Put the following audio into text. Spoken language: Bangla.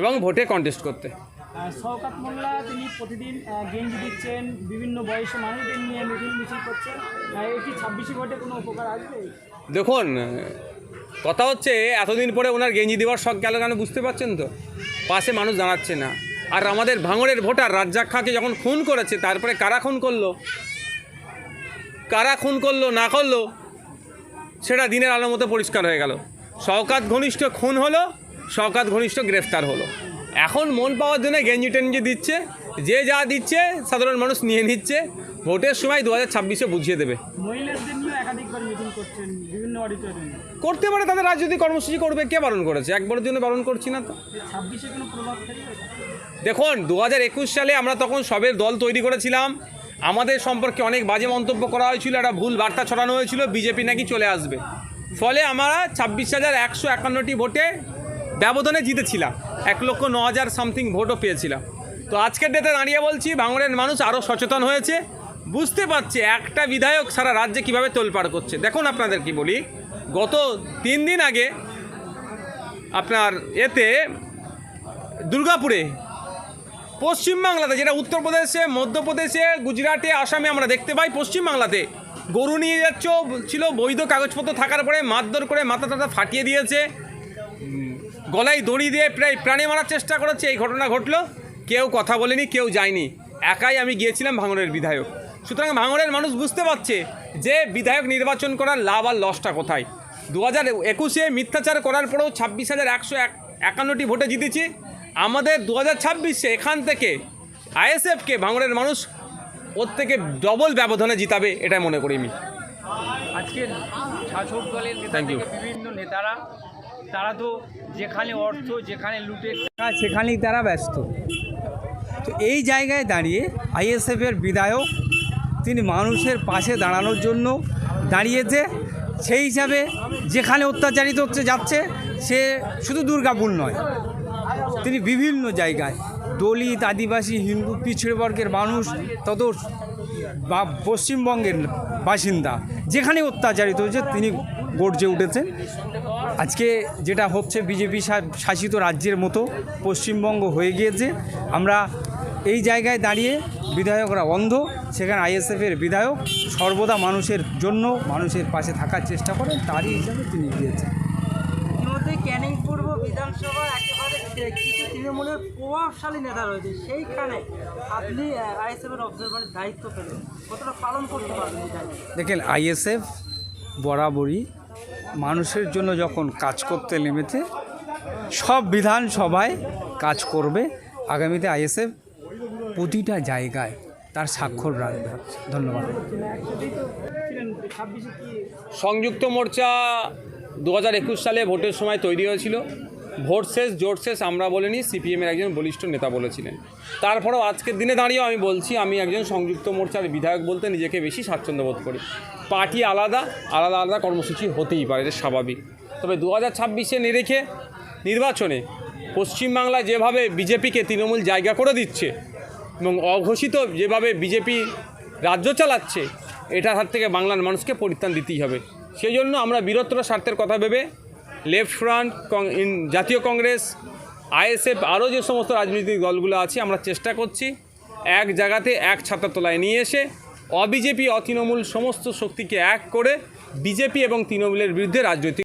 এবং ভোটে কন্টেস্ট করতে। শওকাত মোল্লা তিনি প্রতিদিন গেঞ্জি দিচ্ছেন বিভিন্ন বয়সী মানুষদের নিয়ে মিটিং মিছিল করছেন। এটি ছাব্বিশে ভোটে কোনো উপকার আসবে? দেখুন কথা হচ্ছে এতদিন পরে ওনার গেঞ্জি দেওয়ার শখ গেল কেন বুঝতে পারছেন তো? পাশে মানুষ দাঁড়াচ্ছে না। আর আমাদের ভাঙড়ের ভোটার রাজ্জাক খাঁকে যখন খুন করেছে তারপরে কারা খুন করল? কারা খুন করল না করল? সেটা দিনের আলোর মতো পরিষ্কার হয়ে গেল। শওকাত ঘনিষ্ঠ খুন হলো শওকাত ঘনিষ্ঠ গ্রেফতার হলো। এখন মন পাওয়ার জন্য গেঞ্জি টেঞ্জি দিচ্ছে। যে যা দিচ্ছে সাধারণ মানুষ নিয়ে নিচ্ছে। ভোটের সময় দু হাজার ছাব্বিশে বুঝিয়ে দেবে। করতে পারে তাদের রাজনৈতিক কর্মসূচি করবে। কে বারণ করেছে? একবারের জন্য বারণ করছি না তো। দেখুন দু হাজার একুশ সালে আমরা তখন সবের দল তৈরি করেছিলাম। আমাদের সম্পর্কে অনেক বাজে মন্তব্য করা হয়েছিল একটা ভুল বার্তা ছড়ানো হয়েছিল বিজেপি নাকি চলে আসবে। ফলে আমরা ছাব্বিশ হাজার একশো একান্নটি ভোটে ব্যবধানে জিতেছিলাম। এক লক্ষ ন হাজার সামথিং ভোটও পেয়েছিলাম। তো আজকের ডেটে দাঁড়িয়ে বলছি, বাংলার মানুষ আরও সচেতন হয়েছে। বুঝতে পারছে একটা বিধায়ক সারা রাজ্যে কীভাবে তোলপাড় করছে। দেখুন আপনাদের কি বলি, গত তিন দিন আগে আপনার এতে দুর্গাপুরে পশ্চিমবাংলাতে যেটা উত্তরপ্রদেশে মধ্যপ্রদেশে, গুজরাটে, আসামে আমরা দেখতে পাই পশ্চিমবাংলাতে গরু নিয়ে যাচ্ছ, ছিল বৈধ কাগজপত্র থাকার পরে মারধর করে মাথা টাথা ফাটিয়ে দিয়েছে। গলায় দড়ি দিয়ে প্রায় প্রাণে মারার চেষ্টা করেছে এই ঘটনা ঘটলো। কেউ কথা বলেনি কেউ যায়নি। একাই আমি গিয়েছিলাম ভাঙড়ের বিধায়ক। সুতরাং ভাঙড়ের মানুষ বুঝতে পারছে যে বিধায়ক নির্বাচন করার লাভ আর লসটা কোথায়। দু হাজার একুশে মিথ্যাচার করার পরেও ছাব্বিশ হাজার একশো এক একান্নটি ভোটে জিতেছি। আমাদের দু হাজার ছাব্বিশে এখান থেকে আইএসএফকে ভাঙড়ের মানুষ ওর থেকে ডবল ব্যবধানে জিতাবে এটা মনে করি আমি। আজকের শাসক দলের বিভিন্ন নেতারা তারা তো যেখানে অর্থ, যেখানে লুটে সেখানেই তারা ব্যস্ত। তো এই জায়গায় দাঁড়িয়ে আইএসএফের বিধায়ক, তিনি মানুষের পাশে দাঁড়ানোর জন্য দাঁড়িয়েছে সেই হিসাবে যেখানে অত্যাচারিত হচ্ছে, যাচ্ছে, সে শুধু দুর্গাপুর নয়, তিনি বিভিন্ন জায়গায় দলিত, আদিবাসী, হিন্দু, পিছড়ে বর্গের মানুষ তত বা পশ্চিমবঙ্গের বাসিন্দা, যেখানে অত্যাচারিত হয়েছে, তিনি গর্জে উঠেছেন। আজকে যেটা হচ্ছে বিজেপি শাসিত রাজ্যের মতো পশ্চিমবঙ্গ হয়ে গিয়েছে আমরা এই জায়গায় দাঁড়িয়ে বিধায়করা অন্ধ সেখানে আইএসএফের বিধায়ক সর্বদা মানুষের জন্য মানুষের পাশে থাকার চেষ্টা করেন তারই হিসাবে তিনি গিয়েছেন। ইতিমধ্যে ক্যানিং পূর্ব বিধানসভা একেবারে কিছু তৃণমূলের প্রভাবশালী নেতা রয়েছে সেইখানে আপনি আইএসএফের অবজারভারের দায়িত্ব পেলেন কতটা পালন করতে পারবেন দেখেন আইএসএফ বরাবরই মানুষের জন্য যখন কাজ করতে নেমেছে, সব বিধানসভায় কাজ করবে। আগামীতে আইএসএফ প্রতিটা জায়গায় তার স্বাক্ষর রাখবে। ধন্যবাদ। সংযুক্ত মোর্চা দু হাজার একুশ সালে ভোটের সময় তৈরি হয়েছিল। ভোট শেষ, জোট শেষ, আমরা বলিনি সিপিএমের একজন বলিষ্ঠ নেতা বলেছিলেন। তারপরেও আজকের দিনে দাঁড়িয়েও আমি বলছি, আমি একজন সংযুক্ত মোর্চার বিধায়ক বলতে নিজেকে বেশি স্বাচ্ছন্দ্য বোধ করি। পার্টি আলাদা আলাদা আলাদা কর্মসূচি হতেই পারে, এটা স্বাভাবিক। তবে দু হাজার ছাব্বিশে নিরেখে নির্বাচনে পশ্চিমবাংলায় যেভাবে বিজেপিকে তৃণমূল জায়গা করে দিচ্ছে এবং অঘোষিত যেভাবে বিজেপি রাজ্য চালাচ্ছে, এটার হাত থেকে বাংলার মানুষকে পরিত্রাণ দিতেই হবে। সেই জন্য আমরা বীরত্ব স্বার্থের কথা ভেবে লেফট ফ্রন্ট জাতীয় কংগ্রেস, আইএসএফ, আরও যে সমস্ত রাজনৈতিক দলগুলো আছে, আমরা চেষ্টা করছি এক জায়গাতে এক ছাতার তলায় নিয়ে এসে অবিজেপি, অতৃণমূল সমস্ত শক্তিকে এক করে বিজেপি এবং তৃণমূলের বিরুদ্ধে রাজনৈতিক